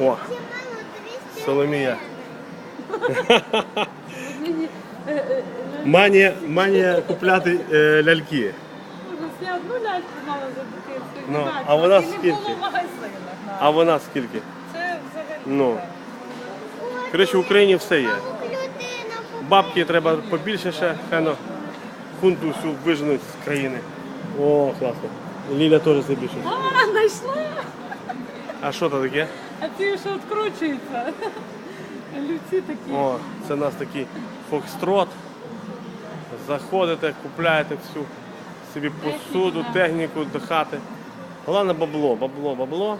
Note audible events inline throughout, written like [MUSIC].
О, Ще мало 200 Соломія. Мені Манія, манія купляти е, ляльки. Все одну ляльку мала за дитинство. Ну, а вона не скільки? було в магазинах. А вона скільки? Це взагалі. Ну. Коротше, в Україні все є. Бабки треба побільше ще, хай фунту всю виженуть з країни. О, класно. Ліля теж щось. А, знайшла! А що це таке? А ці що відкручуються. Люці такі. О, це у нас такий фокстрот. Заходите, купляєте всю собі посуду, техніку до хати. Головне бабло, бабло, бабло.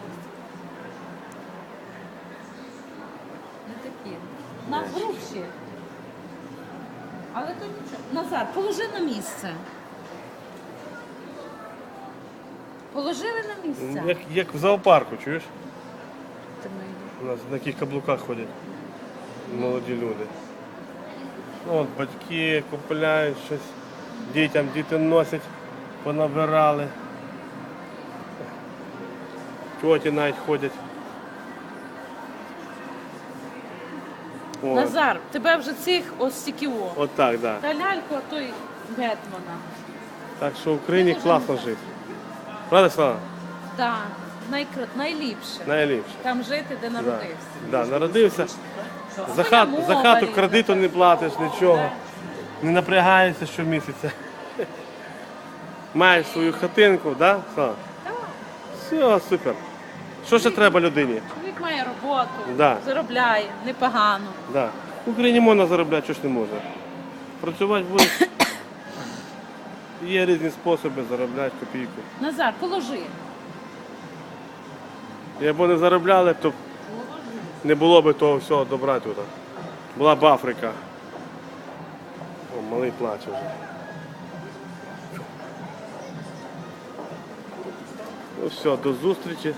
Не такі. На грубші. Але то нічого. Назар, положи на місце. Положили на місце. Як, як в зоопарку, чуєш? Ти. У нас на таких каблуках ходять молоді люди. Ну, от батьки купляють щось дітям, діти носять, понабирали. Тьоті навіть ходять. От, Назар, тебе вже цих ось стільки о. от так, да. Та ляльку, а то й Гетмана. Так що в Україні класно жити. Правда, Слава? Так, найкра... найліпше. Найліпше. Там жити, де народився. Да, народився. За, хат, мова за хату рідна. кредиту не платиш, нічого. Не напрягаєшся щомісяця. Маєш свою хатинку, да? Слава? Все, супер. Що ще треба людині? Чоловік має роботу, Да. заробляє, непогано. Да. В Україні можна заробляти, чого ж не можна. Працювати буде. [COUGHS] Є різні способи заробляти копійку. Назар, положи. Якби не заробляли, то не було б того всього добра тут. Була б Африка. О, малий плаче вже. Ну все, до зустрічі.